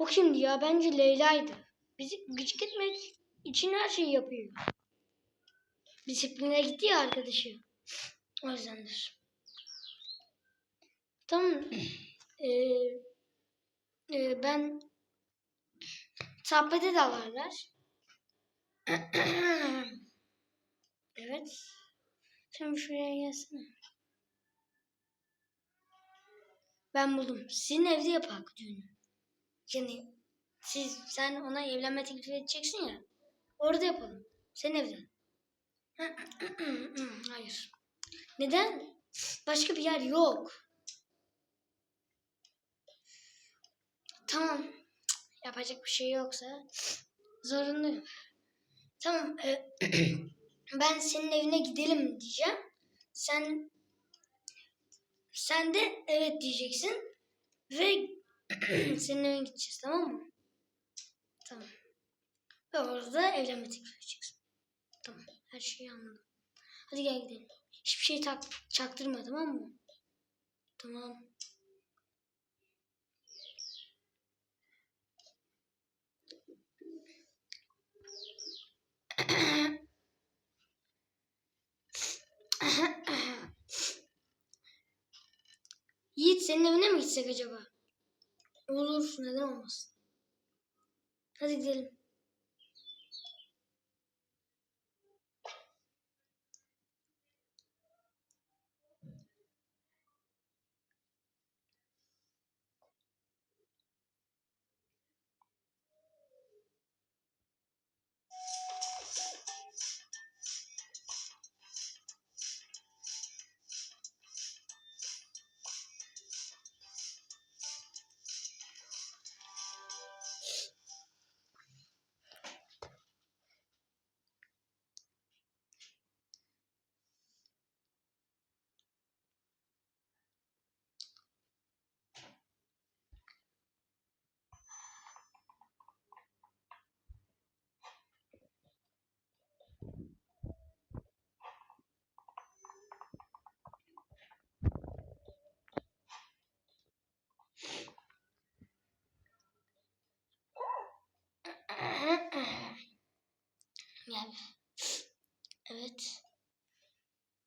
O kimdi ya? Bence Leyla'ydı. Bizi gıcık etmek için her şeyi yapıyor. Disipline gitti ya arkadaşı. O yüzdendir. Tamam. Ee, e, ben sohbete dalarlar. evet. Sen şuraya gelsene. Ben buldum. Sizin evde yapak düğünü. Yani siz sen ona evlenme teklif edeceksin ya. Orada yapalım. Senin evde. Hayır. Neden? Başka bir yer yok. Tamam. Yapacak bir şey yoksa zorunluyum. Tamam. e, ben senin evine gidelim diyeceğim. Sen sen de evet diyeceksin ve senin evine gideceğiz tamam mı? Tamam. Ve orada evlenme teklif edeceksin. Tamam. Her şeyi anladım. Hadi gel gidelim. Hiçbir şey tak çaktırma tamam mı? Tamam. Yiğit senin evine mi gitsek acaba? Olur. Neden olmasın? Hadi gidelim.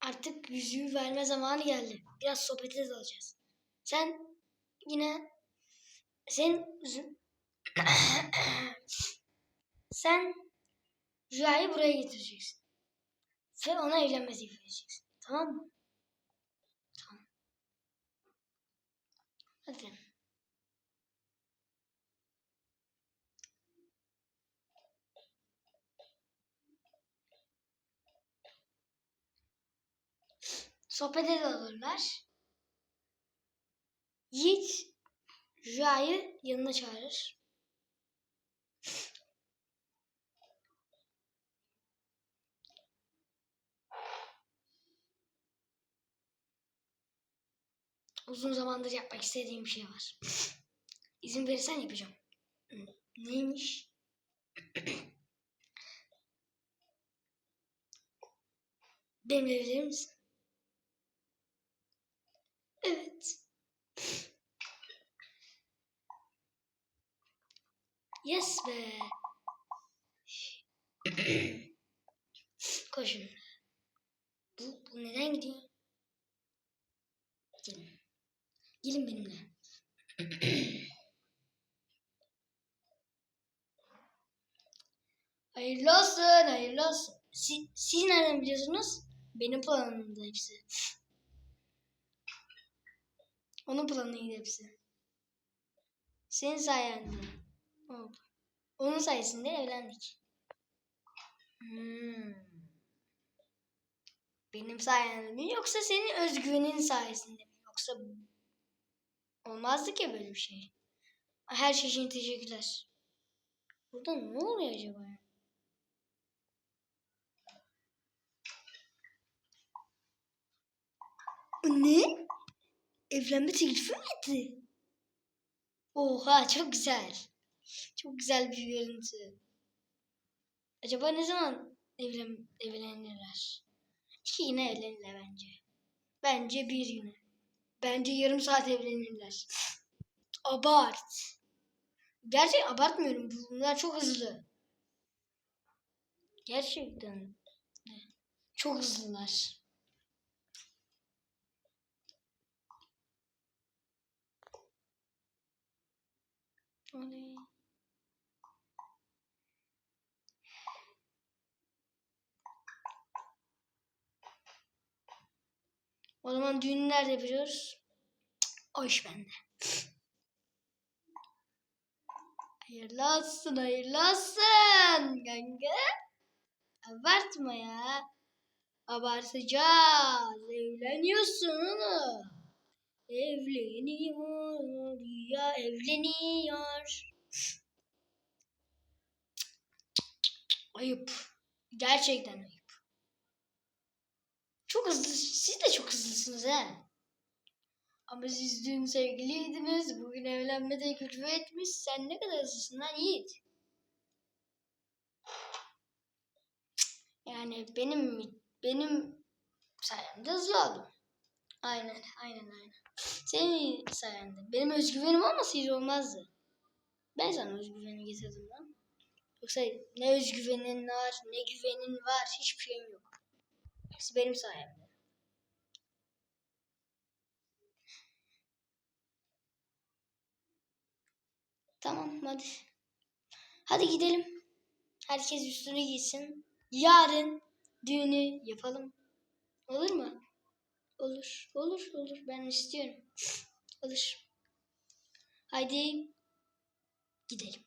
Artık yüzüğü verme zamanı geldi. Biraz sohbete dalacağız. Sen yine sen sen Rüya'yı buraya getireceksin. Ve ona evlenme teklif edeceksin. Tamam mı? Tamam. Hadi. Sohbete dalırlar. Yiğit Rüya'yı yanına çağırır. Uzun zamandır yapmak istediğim bir şey var. İzin verirsen yapacağım. Neymiş? Benimle evlenir misin? Evet. Yes be. Koşun. Bu, bu neden gidiyor? Gelin. Gelin benimle. hayırlı olsun, hayırlı olsun. Siz, siz nereden biliyorsunuz? Benim planımda hepsi. Onun planıydı hepsi. Senin sayende oldu. Onun sayesinde evlendik. Hmm. Benim sayemde mi yoksa senin özgüvenin sayesinde mi? Yoksa olmazdı ki böyle bir şey. Her şey için teşekkürler. Burada ne oluyor acaba ya? Ne? Evlenme teklifi mi etti? Oha çok güzel. Çok güzel bir görüntü. Acaba ne zaman evlen evlenirler? Ki yine evlenirler bence. Bence bir güne. Bence yarım saat evlenirler. Abart. Gerçek abartmıyorum. Bunlar çok hızlı. Gerçekten çok hızlılar. Oley. O zaman düğünü nerede yapıyoruz? O iş bende. Hayırlı olsun, hayırlı olsun kanka. Abartma ya. Abartacağız. Evleniyorsun oğlum. Evleniyor ya evleniyor. Ayıp. Gerçekten ayıp. Çok hızlı. Siz de çok hızlısınız he. Ama siz dün sevgiliydiniz. Bugün evlenme teklifi etmiş. Sen ne kadar hızlısın lan Yiğit. Yani benim benim sayemde hızlı oldum. Aynen, aynen, aynen. Senin sayende. Benim özgüvenim olmasaydı olmazdı. Ben sana özgüveni getirdim lan. Yoksa ne özgüvenin var, ne güvenin var, hiçbir şeyim yok. Hepsi benim sayemde. Tamam hadi. Hadi gidelim. Herkes üstünü giysin. Yarın düğünü yapalım. Olur mu? Olur. Olur. Olur. Ben istiyorum. Olur. Haydi gidelim.